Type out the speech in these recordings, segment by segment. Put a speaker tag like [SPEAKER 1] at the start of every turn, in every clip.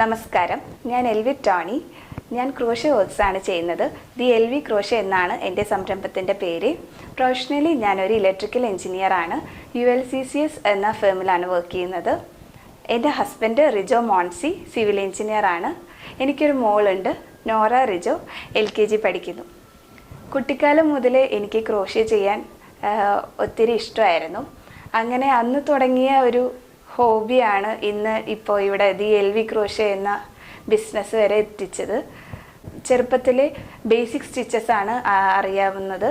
[SPEAKER 1] നമസ്കാരം. ഞാൻ LV Tony. ഞാൻ ക്രോഷ വർക്ക്സ് ചെയ്യുന്നത്. ദി എൽ വി ക്രോഷ എന്നാണ് എന്റെ സംരംഭത്തിന്റെ പേര്. പ്രൊഫഷണലി ഞാനൊരു ഇലക്ട്രിക്കൽ എഞ്ചിനീയർ ആണ്. U L C C S എന്ന ഫേമിലാണ് വർക്ക് ചെയ്യുന്നത്. എന്റെ husband Rijo Moncy civil engineer ആണ്. എനിക്കൊരു മോളുണ്ട് Nora Rijo L K G പഠിക്കുന്നു. കുട്ടിക്കാലം മുതലേ എനിക്ക് ക്രോഷ്യ ചെയ്യാൻ ഒത്തിരി ഇഷ്ടമായിരുന്നു. അങ്ങനെ അന്ന് തുടങ്ങിയ ഒരു ഹോബിയാണ് ഇന്ന് ഇപ്പോൾ ഇവിടെ ദി എൽ വി ക്രോഷ എന്ന ബിസിനസ് വരെ എത്തിച്ചത്. ചെറുപ്പത്തിൽ ബേസിക് സ്റ്റിച്ചസ് ആണ് അറിയാവുന്നത്.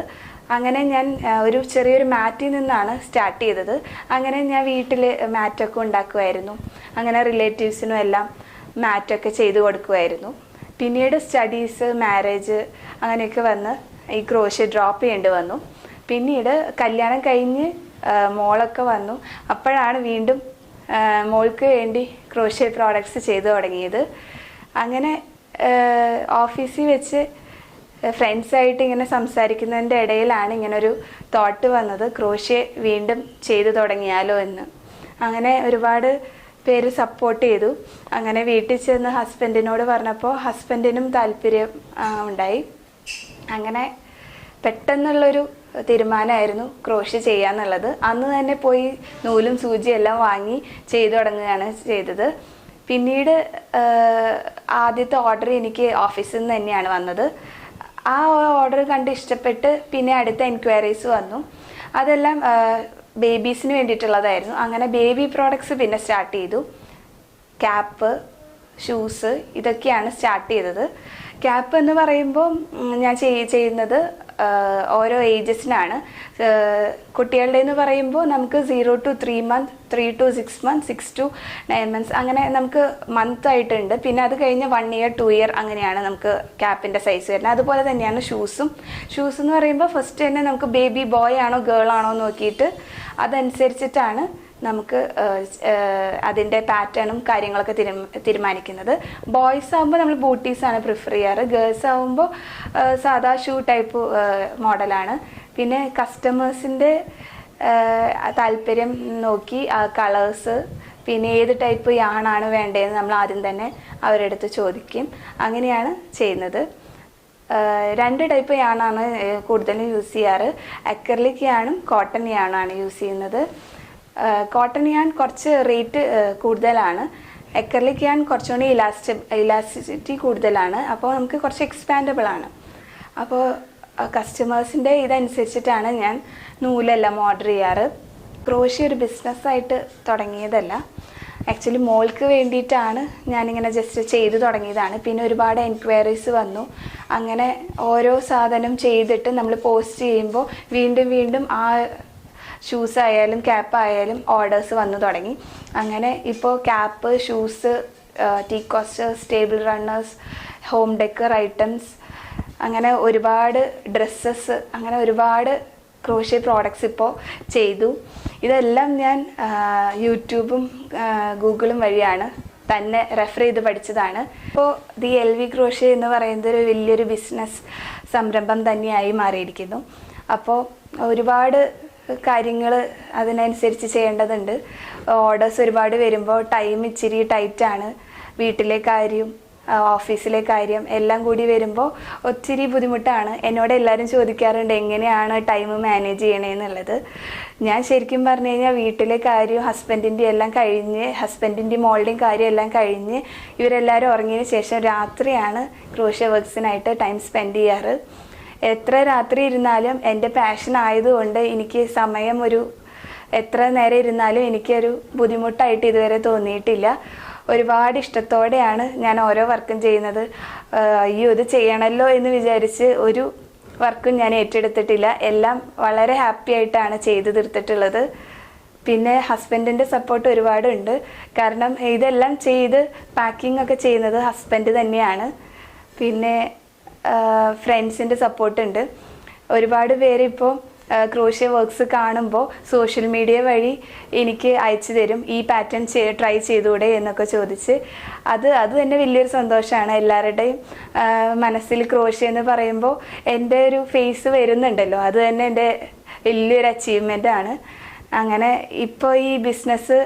[SPEAKER 1] അങ്ങനെ ഞാൻ ഒരു ചെറിയൊരു മാറ്റിൽ നിന്നാണ് സ്റ്റാർട്ട് ചെയ്തത്. അങ്ങനെ ഞാൻ വീട്ടിൽ മാറ്റൊക്കെ ഉണ്ടാക്കുമായിരുന്നു. അങ്ങനെ റിലേറ്റീവ്സിനും എല്ലാം മാറ്റൊക്കെ ചെയ്തു കൊടുക്കുമായിരുന്നു. പിന്നീട് സ്റ്റഡീസ് മാരേജ് അങ്ങനെയൊക്കെ വന്ന് ഈ ക്രോഷ്യ ഡ്രോപ്പ് ചെയ്യേണ്ടി വന്നു. പിന്നീട് കല്യാണം കഴിഞ്ഞ് മോളൊക്കെ വന്നു. അപ്പോഴാണ് വീണ്ടും മോൾക്ക് വേണ്ടി ക്രോഷ്യ പ്രോഡക്ട്സ് ചെയ്തു തുടങ്ങിയത്. അങ്ങനെ ഓഫീസിൽ വെച്ച് ഫ്രണ്ട്സായിട്ട് ഇങ്ങനെ സംസാരിക്കുന്നതിന്റെ ഇടയിലാണ് ഇങ്ങനൊരു തോട്ട് വന്നത്. ക്രോഷ്യ വീണ്ടും ചെയ്തു തുടങ്ങിയാലോ എന്ന്. അങ്ങനെ ഒരുപാട് പേര് സപ്പോർട്ട് ചെയ്തു. അങ്ങനെ വീട്ടിൽ ചെന്ന് ഹസ്ബൻഡിനോട് പറഞ്ഞപ്പോൾ ഹസ്ബൻഡിനും താല്പര്യം ഉണ്ടായി. അങ്ങനെ പെട്ടെന്നുള്ളൊരു തീരുമാനമായിരുന്നു ക്രോഷ്യ ചെയ്യാന്നുള്ളത്. അന്ന് തന്നെ പോയി നൂലും സൂചിയും എല്ലാം വാങ്ങി ചെയ്തു തുടങ്ങുകയാണ് ചെയ്തത്. പിന്നീട് ആദ്യത്തെ ഓർഡർ എനിക്ക് ഓഫീസിൽ നിന്ന് തന്നെയാണ് വന്നത്. ആ ഓർഡർ കണ്ട് ഇഷ്ടപ്പെട്ട് പിന്നെ അടുത്ത എൻക്വയറീസ് വന്നു. അതെല്ലാം ബേബീസിന് വേണ്ടിയിട്ടുള്ളതായിരുന്നു. അങ്ങനെ ബേബി പ്രോഡക്ട്സ് പിന്നെ സ്റ്റാർട്ട് ചെയ്തു. ക്യാപ്പ് ഷൂസ് ഇതൊക്കെയാണ് സ്റ്റാർട്ട് ചെയ്തത്. ക്യാപ്പ് എന്ന് പറയുമ്പോൾ ഞാൻ ചെയ്യുന്നത് ഓരോ ഏജസിനാണ്. കുട്ടികളുടെ എന്ന് പറയുമ്പോൾ നമുക്ക് zero to three month three to six month six to nine months അങ്ങനെ നമുക്ക് മന്ത് ആയിട്ടുണ്ട് പിന്നെ അത് കഴിഞ്ഞ് വൺ ഇയർ ടു ഇയർ അങ്ങനെയാണ് നമുക്ക് ക്യാപ്പിന്റെ സൈസ് വരുന്നത്. അതുപോലെ തന്നെയാണ് ഷൂസും. ഷൂസ് എന്ന് പറയുമ്പോൾ ഫസ്റ്റ് തന്നെ നമുക്ക് ബേബി ബോയ് ആണോ ഗേൾ ആണോ നോക്കിയിട്ട് അതനുസരിച്ചിട്ടാണ് നമുക്ക് അതിന്റെ പാറ്റേണും കാര്യങ്ങളൊക്കെ തീരും തീരുമാനിക്കുന്നത്. ബോയ്സ് ആകുമ്പോൾ നമ്മൾ ബൂട്ടീസ് ആണ് പ്രിഫർ ചെയ്യാറ്. ഗേൾസ് ആകുമ്പോൾ സാധാ ഷൂ ടൈപ്പ് മോഡലാണ് പിന്നെ കസ്റ്റമേഴ്സിന്റെ താല്പര്യം നോക്കി കളേഴ്സ് പിന്നെ ഏത് ടൈപ്പ് യാണാണ് വേണ്ടതെന്ന് നമ്മൾ ആദ്യം തന്നെ അവരുടെ അടുത്ത് ചോദിക്കും. അങ്ങനെയാണ് ചെയ്യുന്നത്. രണ്ട് ടൈപ്പ് യാണാണ് കൂടുതലും യൂസ് ചെയ്യാറ്. അക്രലിക് യാണും കോട്ടൺ യാണാണ് യൂസ് ചെയ്യുന്നത്. കോട്ടൺ ഞാൻ കുറച്ച് റേറ്റ് കൂടുതലാണ്. അക്രലിക് ഞാൻ കുറച്ചുകൂടി ഇലാസ്റ്റി ഇലാസ്റ്റിസിറ്റി കൂടുതലാണ്. അപ്പോൾ നമുക്ക് കുറച്ച് എക്സ്പാൻഡബിൾ ആണ്. അപ്പോൾ കസ്റ്റമേഴ്സിന്റെ ഇതനുസരിച്ചിട്ടാണ് ഞാൻ നൂലെല്ലാം ഓർഡർ ചെയ്യാറ്. ക്രോഷി ഒരു ബിസിനസ്സായിട്ട് തുടങ്ങിയതല്ല. ആക്ച്വലി മോൾക്ക് വേണ്ടിയിട്ടാണ് ഞാനിങ്ങനെ ജസ്റ്റ് ചെയ്ത് തുടങ്ങിയതാണ്. പിന്നെ ഒരുപാട് എൻക്വയറീസ് വന്നു. അങ്ങനെ ഓരോ സാധനം ചെയ്തിട്ട് നമ്മൾ പോസ്റ്റ് ചെയ്യുമ്പോൾ വീണ്ടും വീണ്ടും ആ ഷൂസ് ആയാലും ക്യാപ്പ് ആയാലും ഓർഡേഴ്സ് വന്നു തുടങ്ങി. അങ്ങനെ ഇപ്പോൾ cap shoes tea coasters table runners home decor items അങ്ങനെ ഒരുപാട് ഡ്രസ്സസ് അങ്ങനെ ഒരുപാട് ക്രോഷ്യ പ്രോഡക്റ്റ്സ് ഇപ്പോൾ ചെയ്തു. ഇതെല്ലാം ഞാൻ യൂട്യൂബും ഗൂഗിളും വഴിയാണ് തന്നെ റെഫർ ചെയ്ത് പഠിച്ചതാണ്. ഇപ്പോൾ ദി എൽ വി ക്രോഷ്യ എന്ന് പറയുന്നത് ഒരു വലിയൊരു ബിസിനസ് സംരംഭം തന്നെയായി മാറിയിരിക്കുന്നു. അപ്പോൾ ഒരുപാട് കാര്യങ്ങൾ അതിനനുസരിച്ച് ചെയ്യേണ്ടതുണ്ട്. ഓർഡേഴ്സ് ഒരുപാട് വരുമ്പോൾ ടൈം ഇച്ചിരി ടൈറ്റാണ് വീട്ടിലെ കാര്യം ഓഫീസിലെ കാര്യം എല്ലാം കൂടി വരുമ്പോൾ ഒത്തിരി ബുദ്ധിമുട്ടാണ്. എന്നോട് എല്ലാവരും ചോദിക്കാറുണ്ട് എങ്ങനെയാണ് ടൈം മാനേജ് ചെയ്യണേന്നുള്ളത്? ഞാൻ ശരിക്കും പറഞ്ഞു കഴിഞ്ഞാൽ വീട്ടിലെ കാര്യം ഹസ്ബൻഡിന്റെ എല്ലാം കഴിഞ്ഞ് ഹസ്ബൻഡിന്റെ മോളുടെയും കാര്യം എല്ലാം കഴിഞ്ഞ് ഇവരെല്ലാവരും ഉറങ്ങിയതിന് ശേഷം രാത്രിയാണ് ക്രൂഷ്യ വർക്ക്സിനായിട്ട് ടൈം സ്പെൻഡ് ചെയ്യാറ്. എത്ര രാത്രി ഇരുന്നാലും എന്റെ പാഷൻ ആയതുകൊണ്ട് എനിക്ക് സമയം ഒരു എത്ര നേരം ഇരുന്നാലും എനിക്കൊരു ബുദ്ധിമുട്ടായിട്ട് ഇതുവരെ തോന്നിയിട്ടില്ല. ഒരുപാട് ഇഷ്ടത്തോടെയാണ് ഞാൻ ഓരോ വർക്കും ചെയ്യുന്നത്. അയ്യോ ഇത് ചെയ്യണമല്ലോ എന്ന് വിചാരിച്ച് ഒരു വർക്കും ഞാൻ ഏറ്റെടുത്തിട്ടില്ല. എല്ലാം വളരെ ഹാപ്പി ആയിട്ടാണ് ചെയ്തു തീർത്തിട്ടുള്ളത്. പിന്നെ ഹസ്ബൻഡിന്റെ സപ്പോർട്ട് ഒരുപാടുണ്ട്. കാരണം ഇതെല്ലാം ചെയ്ത് പാക്കിംഗ് ഒക്കെ ചെയ്യുന്നത് ഹസ്ബൻഡ് തന്നെയാണ്. പിന്നെ ഫ്രണ്ട്സിന്റെ സപ്പോർട്ട് ഉണ്ട്. ഒരുപാട് പേര് ഇപ്പോൾ ക്രോഷ്യ വർക്ക്സ് കാണുമ്പോൾ സോഷ്യൽ മീഡിയ വഴി എനിക്ക് അയച്ചു തരും. ഈ പാറ്റേൺ ട്രൈ ചെയ്തുകൂടെ എന്നൊക്കെ ചോദിച്ച്. അത് അത് തന്നെ വലിയൊരു സന്തോഷമാണ് എല്ലാവരുടെയും മനസ്സിൽ ക്രോഷ്യ എന്ന് പറയുമ്പോൾ എന്റെ ഒരു ഫേസ് വരുന്നുണ്ടല്ലോ. അത് തന്നെ എന്റെ വലിയൊരു അച്ചീവ്മെന്റ് ആണ്. അങ്ങനെ ഇപ്പോൾ ഈ ബിസിനസ്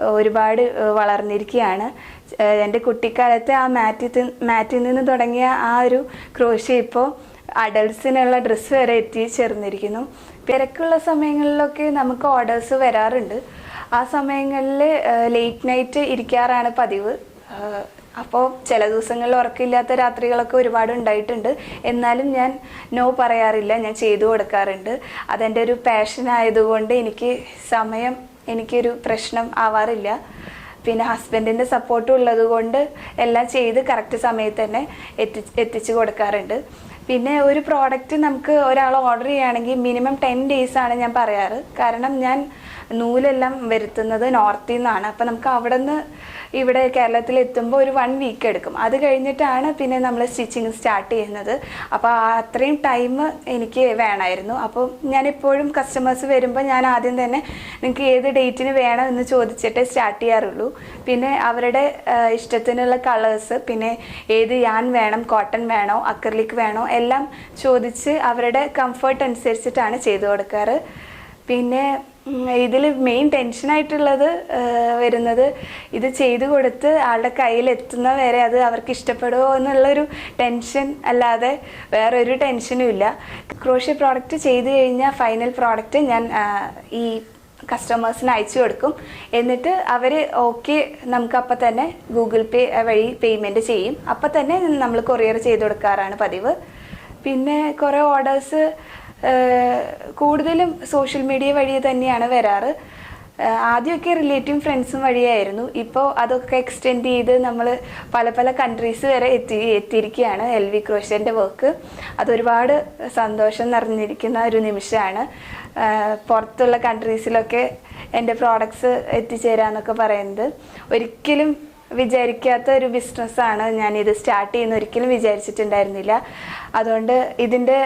[SPEAKER 1] ഒരുപാട് വളർന്നിരിക്കുകയാണ് എന്റെ കുട്ടിക്കാലത്തെ ആ മാറ്റിൽ തി- മാറ്റിൽ നിന്ന് തുടങ്ങിയ ആ ഒരു ക്രോഷ്യ ഇപ്പോൾ അഡൽസിനുള്ള ഡ്രസ്സ് വരെ എത്തിച്ചേർന്നിരിക്കുന്നു തിരക്കുള്ള സമയങ്ങളിലൊക്കെ നമുക്ക് ഓർഡേഴ്സ് വരാറുണ്ട്. ആ സമയങ്ങളിൽ ലേറ്റ് നൈറ്റ് ഇരിക്കാറാണ് പതിവ്. അപ്പോൾ ചില ദിവസങ്ങളിൽ ഉറക്കമില്ലാത്ത രാത്രികളൊക്കെ ഒരുപാട് ഉണ്ടായിട്ടുണ്ട്. എന്നാലും ഞാൻ നോ പറയാറില്ല ഞാൻ ചെയ്തു കൊടുക്കാറുണ്ട്. അതെന്റെ ഒരു പാഷൻ ആയതുകൊണ്ട് എനിക്ക് സമയം എനിക്കൊരു പ്രശ്നം ആവാറില്ല. പിന്നെ ഹസ്ബൻഡിന്റെ സപ്പോർട്ടും ഉള്ളത് കൊണ്ട് എല്ലാം ചെയ്ത് കറക്റ്റ് സമയത്ത് തന്നെ എത്തി എത്തിച്ചു കൊടുക്കാറുണ്ട്. പിന്നെ ഒരു പ്രോഡക്റ്റ് നമുക്ക് ഒരാൾ ഓർഡർ ചെയ്യുകയാണെങ്കിൽ മിനിമം ടെൻ ഡേയ്സ് ആണ് ഞാൻ പറയാറ്. കാരണം ഞാൻ നൂലെല്ലാം വരുത്തുന്നത് നോർത്തിൽ നിന്നാണ് അപ്പം നമുക്ക് അവിടെ നിന്ന് ഇവിടെ കേരളത്തിൽ എത്തുമ്പോൾ ഒരു വൺ വീക്ക് എടുക്കും. അത് കഴിഞ്ഞിട്ടാണ് പിന്നെ നമ്മൾ സ്റ്റിച്ചിങ് സ്റ്റാർട്ട് ചെയ്യുന്നത്. അപ്പോൾ അത്രയും ടൈം എനിക്ക് വേണമായിരുന്നു. അപ്പോൾ ഞാൻ എപ്പോഴും കസ്റ്റമേഴ്സ് വരുമ്പോൾ ഞാൻ ആദ്യം തന്നെ നിങ്ങൾക്ക് ഏത് ഡേറ്റിന് വേണം എന്ന് ചോദിച്ചിട്ടേ സ്റ്റാർട്ട് ചെയ്യാറുള്ളൂ. പിന്നെ അവരുടെ ഇഷ്ടത്തിനുള്ള കളേഴ്സ് പിന്നെ ഏത് യാൻ വേണം കോട്ടൺ വേണോ അക്രലിക് വേണോ എല്ലാം ചോദിച്ച് അവരുടെ കംഫർട്ട് അനുസരിച്ചിട്ടാണ് ചെയ്തു കൊടുക്കാറ്. പിന്നെ ഇതിൽ മെയിൻ ടെൻഷനായിട്ടുള്ളത് വരുന്നത് ഇത് ചെയ്തു കൊടുത്ത് ആളുടെ കയ്യിൽ എത്തുന്ന വരെ അത് അവർക്ക് ഇഷ്ടപ്പെടുമോ എന്നുള്ളൊരു ടെൻഷൻ അല്ലാതെ വേറൊരു ടെൻഷനും ഇല്ല. ക്രോഷ്യ പ്രോഡക്റ്റ് ചെയ്തു കഴിഞ്ഞാൽ ഫൈനൽ പ്രോഡക്റ്റ് ഞാൻ ഈ കസ്റ്റമേഴ്സിന് അയച്ചു കൊടുക്കും. എന്നിട്ട് അവർ ഓക്കെ നമുക്ക് അപ്പം തന്നെ ഗൂഗിൾ പേ വഴി പേയ്മെന്റ് ചെയ്യും. അപ്പം തന്നെ നമ്മൾ കൊറിയർ ചെയ്ത് കൊടുക്കാറാണ് പതിവ്. പിന്നെ കുറേ ഓർഡേഴ്സ് കൂടുതലും സോഷ്യൽ മീഡിയ വഴി തന്നെയാണ് വരാറ്. ആദ്യമൊക്കെ റിലേറ്റീവ് ഫ്രണ്ട്സും വഴിയായിരുന്നു. ഇപ്പോൾ അതൊക്കെ എക്സ്റ്റെൻഡ് ചെയ്ത് നമ്മൾ പല പല കൺട്രീസ് വരെ എത്തി എത്തിയിരിക്കുകയാണ് എൽ വി ക്രോഷ്യന്റെ വർക്ക് അതൊരുപാട് സന്തോഷം നിറഞ്ഞിരിക്കുന്ന ഒരു നിമിഷമാണ്. പുറത്തുള്ള കൺട്രീസിലൊക്കെ എന്റെ പ്രോഡക്ട്സ് എത്തിച്ചേരാന്നൊക്കെ പറയുന്നത്. ഒരിക്കലും വിചാരിക്കാത്ത ഒരു ബിസിനസ്സാണ് ഞാൻ ഇത് സ്റ്റാർട്ട് ചെയ്യുന്ന ഒരിക്കലും വിചാരിച്ചിട്ടുണ്ടായിരുന്നില്ല. അതുകൊണ്ട് ഇതിന്റെ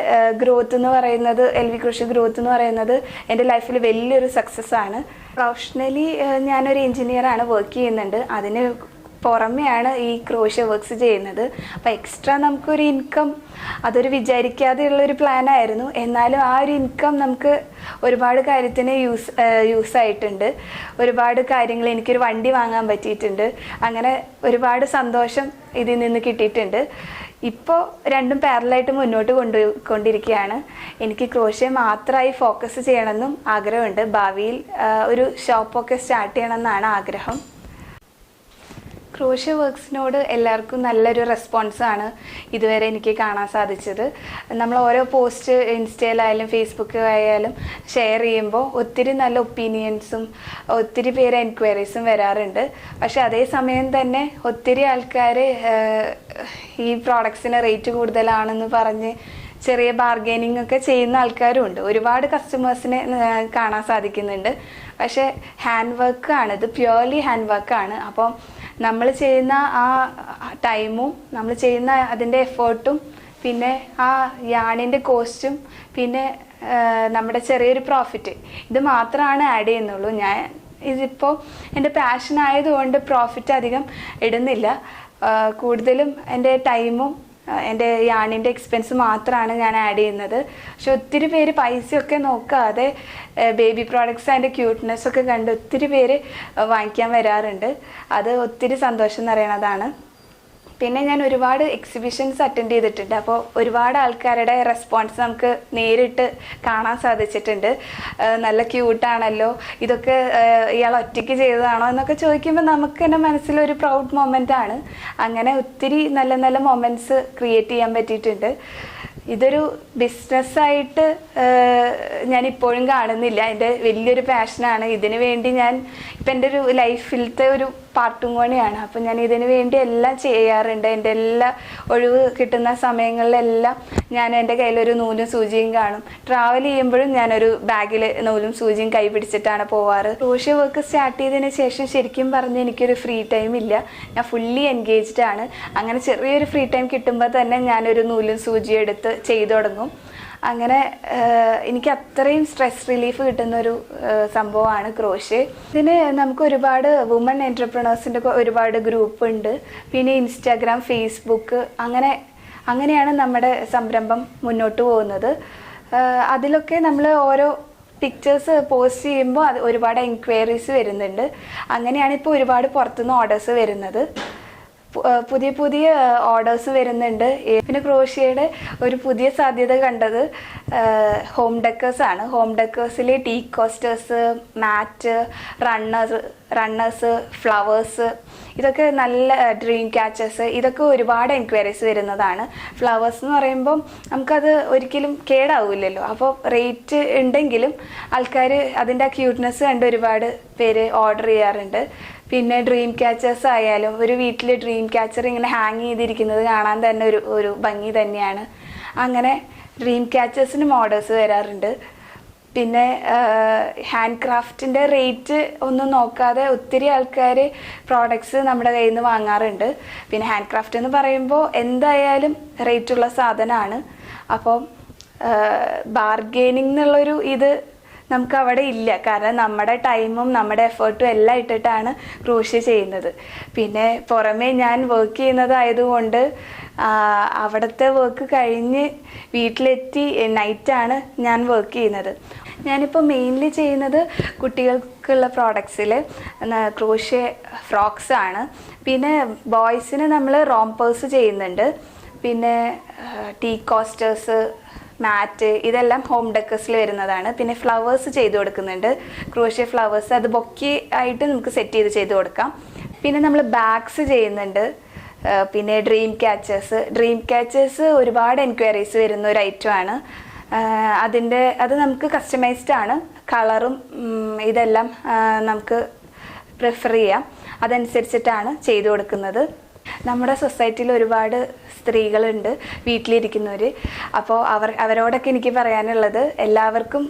[SPEAKER 1] ഗ്രോത്ത് എന്ന് പറയുന്നത് എൽ വി കൃഷി ഗ്രോത്ത് എന്ന് പറയുന്നത് എന്റെ ലൈഫിൽ വലിയൊരു സക്സസ് ആണ്. പ്രൊഫഷണലി ഞാനൊരു എഞ്ചിനീയറാണ് വർക്ക് ചെയ്യുന്നുണ്ട്. അതിന് പുറമെയാണ് ഈ ക്രോഷ്യ വർക്ക്സ് ചെയ്യുന്നത്. അപ്പോൾ എക്സ്ട്രാ നമുക്കൊരു ഇൻകം അതൊരു വിചാരിക്കാതെയുള്ള ഒരു പ്ലാൻ ആയിരുന്നു. എന്നാലും ആ ഒരു ഇൻകം നമുക്ക് ഒരുപാട് കാര്യത്തിന് യൂസ് യൂസ് ആയിട്ടുണ്ട്. ഒരുപാട് കാര്യങ്ങൾ എനിക്കൊരു വണ്ടി വാങ്ങാൻ പറ്റിയിട്ടുണ്ട്. അങ്ങനെ ഒരുപാട് സന്തോഷം ഇതിൽ നിന്ന് കിട്ടിയിട്ടുണ്ട്. ഇപ്പോൾ രണ്ടും പാരലായിട്ട് മുന്നോട്ട് കൊണ്ടു കൊണ്ടിരിക്കുകയാണ്. എനിക്ക് ക്രോഷ്യ മാത്രമായി ഫോക്കസ് ചെയ്യണമെന്നും ആഗ്രഹമുണ്ട്. ഭാവിയിൽ ഒരു ഷോപ്പൊക്കെ സ്റ്റാർട്ട് ചെയ്യണമെന്നാണ് ആഗ്രഹം. ക്രോഷ്യ വർക്ക്സിനോട് എല്ലാവർക്കും നല്ലൊരു റെസ്പോൺസ് ആണ് ഇതുവരെ എനിക്ക് കാണാൻ സാധിച്ചത്. നമ്മൾ ഓരോ പോസ്റ്റ് ഇൻസ്റ്റയിലായാലും ഫേസ്ബുക്ക് ആയാലും ഷെയർ ചെയ്യുമ്പോൾ ഒത്തിരി നല്ല ഒപ്പീനിയൻസും ഒത്തിരി പേര് എൻക്വയറീസും വരാറുണ്ട്. പക്ഷെ അതേസമയം തന്നെ ഒത്തിരി ആൾക്കാർ ഈ പ്രോഡക്ട്സിന് റേറ്റ് കൂടുതലാണെന്ന് പറഞ്ഞ് ചെറിയ ബാർഗൈനിങ് ഒക്കെ ചെയ്യുന്ന ആൾക്കാരും ഉണ്ട് ഒരുപാട് കസ്റ്റമേഴ്സിനെ കാണാൻ സാധിക്കുന്നുണ്ട്. പക്ഷേ ഹാൻഡ് വർക്ക് ആണ്. ഇത് പ്യുവർലി ഹാൻഡ് വർക്ക് ആണ്. അപ്പം നമ്മൾ ചെയ്യുന്ന ആ ടൈമും നമ്മൾ ചെയ്യുന്ന അതിന്റെ എഫേർട്ടും പിന്നെ ആ യാണിന്റെ കോസ്റ്റും പിന്നെ നമ്മുടെ ചെറിയൊരു പ്രോഫിറ്റ് ഇത് മാത്രമാണ് ആഡ് ചെയ്യുന്നുള്ളൂ. ഞാൻ ഇതിപ്പോൾ എന്റെ പാഷൻ ആയതുകൊണ്ട് പ്രോഫിറ്റ് അധികം ഇടുന്നില്ല. കൂടുതലും എന്റെ ടൈമും എന്റെ യാണിന്റെ എക്സ്പെൻസ് മാത്രമാണ് ഞാൻ ആഡ് ചെയ്യുന്നത്. പക്ഷെ ഒത്തിരി പേര് പൈസയൊക്കെ നോക്കാതെ ബേബി പ്രോഡക്ട്സ് അതിന്റെ ക്യൂട്ട്നെസ് ഒക്കെ കണ്ട് ഒത്തിരി പേര് വാങ്ങിക്കാൻ വരാറുണ്ട്. അത് ഒത്തിരി സന്തോഷം നിറയണതാണ്. പിന്നെ ഞാൻ ഒരുപാട് എക്സിബിഷൻസ് അറ്റൻഡ് ചെയ്തിട്ടുണ്ട്. അപ്പോൾ ഒരുപാട് ആൾക്കാരുടെ റെസ്പോൺസ് നമുക്ക് നേരിട്ട് കാണാൻ സാധിച്ചിട്ടുണ്ട്. നല്ല ക്യൂട്ടാണല്ലോ ഇതൊക്കെ ഇയാൾ ഒറ്റയ്ക്ക് ചെയ്തതാണോ എന്നൊക്കെ ചോദിക്കുമ്പോൾ നമുക്ക് തന്നെ മനസ്സിലൊരു പ്രൗഡ് മൊമെന്റ് ആണ്. അങ്ങനെ ഒത്തിരി നല്ല നല്ല മൊമെന്റ്സ് ക്രിയേറ്റ് ചെയ്യാൻ പറ്റിയിട്ടുണ്ട്. ഇതൊരു ബിസിനസ്സായിട്ട് ഞാൻ ഇപ്പോഴും കാണുന്നില്ല. എന്റെ വലിയൊരു പാഷനാണ് ഇതിനു വേണ്ടി ഞാൻ ഇപ്പം എന്റെ ഒരു ലൈഫിലത്തെ ഒരു പാർട്ടും കൂടിയാണ് അപ്പം ഞാൻ ഇതിനു വേണ്ടി എല്ലാം ചെയ്യാറുണ്ട്. എന്റെ എല്ലാ ഒഴിവ് കിട്ടുന്ന സമയങ്ങളിലെല്ലാം ഞാൻ എന്റെ കയ്യിലൊരു നൂലും സൂചിയും കാണും. ട്രാവൽ ചെയ്യുമ്പോഴും ഞാനൊരു ബാഗിൽ നൂലും സൂചിയും കൈ പിടിച്ചിട്ടാണ് പോവാറ്. ക്രോഷ്യ വർക്ക് സ്റ്റാർട്ട് ചെയ്തതിന് ശേഷം ശരിക്കും പറഞ്ഞ് എനിക്കൊരു ഫ്രീ ടൈം ഇല്ല. ഞാൻ ഫുള്ളി എൻഗേജ്ഡ് ആണ്. അങ്ങനെ ചെറിയൊരു ഫ്രീ ടൈം കിട്ടുമ്പോൾ തന്നെ ഞാനൊരു നൂലും സൂചിയും എടുത്ത് ചെയ്തു തുടങ്ങും. അങ്ങനെ എനിക്ക് അത്രയും സ്ട്രെസ് റിലീഫ് കിട്ടുന്ന ഒരു സംഭവമാണ് ക്രോഷ്യ ഇതിന് നമുക്ക് ഒരുപാട് വുമൺ എന്റർപ്രണേഴ്സിന്റെ ഒരുപാട് ഗ്രൂപ്പ് ഉണ്ട്. പിന്നെ ഇൻസ്റ്റാഗ്രാം ഫേസ്ബുക്ക് അങ്ങനെ അങ്ങനെയാണ് നമ്മുടെ സംരംഭം മുന്നോട്ട് പോകുന്നത്. അതിലൊക്കെ നമ്മൾ ഓരോ പിക്ചേഴ്സ് പോസ്റ്റ് ചെയ്യുമ്പോൾ അത് ഒരുപാട് എൻക്വയറീസ് വരുന്നുണ്ട്. അങ്ങനെയാണ് ഇപ്പോൾ ഒരുപാട് പുറത്തുനിന്ന് ഓർഡേഴ്സ് വരുന്നത്. പുതിയ പുതിയ ഓർഡേഴ്സ് വരുന്നുണ്ട്. പിന്നെ ക്രോഷ്യയുടെ ഒരു പുതിയ സാധ്യത കണ്ടത് ഹോം ഡെക്കേഴ്സ് ആണ്. Home ഡെക്കേഴ്സിൽ tea coasters mat runners runners flowers ഇതൊക്കെ നല്ല ഡ്രീം ക്യാച്ചേഴ്സ് ഇതൊക്കെ ഒരുപാട് എൻക്വയറീസ് വരുന്നതാണ്. ഫ്ലവേഴ്സ് എന്ന് പറയുമ്പം നമുക്കത് ഒരിക്കലും കേടാവില്ലല്ലോ. അപ്പോൾ റേറ്റ് ഉണ്ടെങ്കിലും ആൾക്കാർ അതിന്റെ ആ ക്യൂട്ട്നെസ് കണ്ട് ഒരുപാട് പേര് ഓർഡർ ചെയ്യാറുണ്ട്. പിന്നെ ഡ്രീം ക്യാച്ചേഴ്സ് ആയാലും ഒരു വീട്ടിൽ ഡ്രീം ക്യാച്ചർ ഇങ്ങനെ ഹാങ് ചെയ്തിരിക്കുന്നത് കാണാൻ തന്നെ ഒരു ഒരു ഭംഗി തന്നെയാണ്. അങ്ങനെ ഡ്രീം ക്യാച്ചേഴ്സിന് മോഡേഴ്സ് വരാറുണ്ട്. പിന്നെ ഹാൻഡ് ക്രാഫ്റ്റിന്റെ റേറ്റ് ഒന്നും നോക്കാതെ ഒത്തിരി ആൾക്കാർ പ്രോഡക്ട്സ് നമ്മുടെ കയ്യിൽ നിന്ന് വാങ്ങാറുണ്ട്. പിന്നെ ഹാൻഡ് ക്രാഫ്റ്റ് എന്ന് പറയുമ്പോൾ എന്തായാലും റേറ്റുള്ള സാധനമാണ് അപ്പോൾ ബാർഗെയിനിങ് എന്നുള്ളൊരു ഇത് നമുക്ക് അവിടെ ഇല്ല. കാരണം നമ്മുടെ ടൈമും നമ്മുടെ എഫേർട്ടും എല്ലാം ഇട്ടിട്ടാണ് ക്രൂഷ് ചെയ്യുന്നത്. പിന്നെ പുറമേ ഞാൻ വർക്ക് ചെയ്യുന്നതായതുകൊണ്ട് അവിടുത്തെ വർക്ക് കഴിഞ്ഞ് വീട്ടിലെത്തി നൈറ്റാണ് ഞാൻ വർക്ക് ചെയ്യുന്നത്. ഞാനിപ്പോൾ മെയിൻലി ചെയ്യുന്നത് കുട്ടികൾക്കുള്ള പ്രോഡക്ട്സിൽ ക്രോഷ്യ ഫ്രോക്സ് ആണ്. പിന്നെ ബോയ്സിന് നമ്മൾ റോംപേഴ്സ് ചെയ്യുന്നുണ്ട്. പിന്നെ ടീ കോസ്റ്റേഴ്സ് മാറ്റ് ഇതെല്ലാം ഹോം ഡെക്കേഴ്സിൽ വരുന്നതാണ്. പിന്നെ ഫ്ലവേഴ്സ് ചെയ്ത് കൊടുക്കുന്നുണ്ട്. ക്രോഷ്യ ഫ്ലവേഴ്സ് അത് ബൊക്കി ആയിട്ട് നമുക്ക് സെറ്റ് ചെയ്ത് ചെയ്ത് കൊടുക്കാം. പിന്നെ നമ്മൾ ബാഗ്സ് ചെയ്യുന്നുണ്ട്. പിന്നെ ഡ്രീം ക്യാച്ചേഴ്സ് ഡ്രീം ക്യാച്ചേഴ്സ് ഒരുപാട് എൻക്വയറീസ് വരുന്ന ഒരു ഐറ്റമാണ് അതിന്റെ അത് നമുക്ക് കസ്റ്റമൈസ്ഡ് ആണ്. കളറും ഇതെല്ലാം നമുക്ക് പ്രിഫർ ചെയ്യാം. അതനുസരിച്ചിട്ടാണ് ചെയ്തു കൊടുക്കുന്നത്. നമ്മുടെ സൊസൈറ്റിയിൽ ഒരുപാട് സ്ത്രീകളുണ്ട് വീട്ടിലിരിക്കുന്നവർ അപ്പോൾ അവർ അവരോടൊക്കെ എനിക്ക് പറയാനുള്ളത് എല്ലാവർക്കും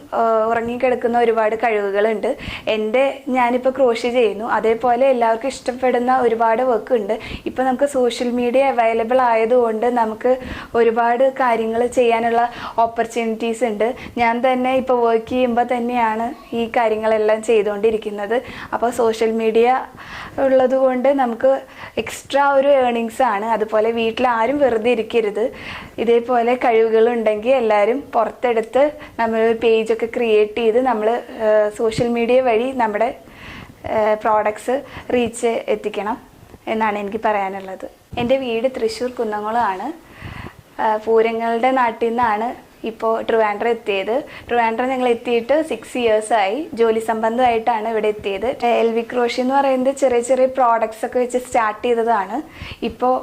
[SPEAKER 1] ഉറങ്ങിക്കിടക്കുന്ന ഒരുപാട് കഴിവുകളുണ്ട്. എന്റെ ഞാനിപ്പോൾ ക്രോഷ്യ ചെയ്യുന്നു. അതേപോലെ എല്ലാവർക്കും ഇഷ്ടപ്പെടുന്ന ഒരുപാട് വർക്ക് ഉണ്ട്. ഇപ്പോൾ നമുക്ക് സോഷ്യൽ മീഡിയ അവൈലബിൾ ആയതുകൊണ്ട് നമുക്ക് ഒരുപാട് കാര്യങ്ങൾ ചെയ്യാനുള്ള ഓപ്പർച്യൂണിറ്റീസ് ഉണ്ട്. ഞാൻ തന്നെ ഇപ്പോൾ വർക്ക് ചെയ്യുമ്പോൾ തന്നെയാണ് ഈ കാര്യങ്ങളെല്ലാം ചെയ്തുകൊണ്ടിരിക്കുന്നത്. അപ്പോൾ സോഷ്യൽ മീഡിയ ഉള്ളതുകൊണ്ട് നമുക്ക് എക്സ്ട്രാ ഒരു ഏണിങ്സ് ആണ്. അതുപോലെ വീട്ടിൽ ആരും വെറുതെ ഇരിക്കരുത്. ഇതേപോലെ കഴിവുകളുണ്ടെങ്കിൽ എല്ലാവരും പുറത്തെടുത്ത് നമ്മൾ പേജൊക്കെ ക്രിയേറ്റ് ചെയ്ത് നമ്മൾ സോഷ്യൽ മീഡിയ വഴി നമ്മുടെ പ്രോഡക്ട്സ് റീച്ച് എത്തിക്കണം എന്നാണ് എനിക്ക് പറയാനുള്ളത്. എന്റെ വീട് തൃശ്ശൂർ കുന്നംകുളമാണ് പൂരങ്ങളുടെ നാട്ടിൽ നിന്നാണ് ഇപ്പോൾ ട്രിവാൻഡ്രം എത്തിയത്. ട്രിവാൻഡ്രം ഞങ്ങൾ എത്തിയിട്ട് സിക്സ് ഇയേഴ്സായി ജോലി സംബന്ധമായിട്ടാണ് ഇവിടെ എത്തിയത്. എൽ വി ക്രോഷി എന്ന് പറയുന്നത് ചെറിയ ചെറിയ പ്രോഡക്ട്സ് ഒക്കെ വെച്ച് സ്റ്റാർട്ട് ചെയ്തതാണ്. ഇപ്പോൾ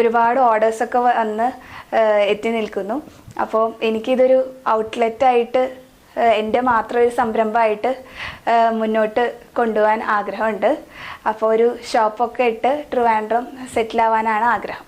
[SPEAKER 1] ഒരുപാട് ഓർഡേഴ്സൊക്കെ വന്ന് എത്തി നിൽക്കുന്നു. അപ്പോൾ എനിക്കിതൊരു ഔട്ട്ലെറ്റായിട്ട് എന്റെ മാത്രം ഒരു സംരംഭമായിട്ട് മുന്നോട്ട് കൊണ്ടുപോകാൻ ആഗ്രഹമുണ്ട്. അപ്പോൾ ഒരു ഷോപ്പൊക്കെ ഇട്ട് ട്രിവാൻഡ്രം സെറ്റിലാവാനാണ് ആഗ്രഹം.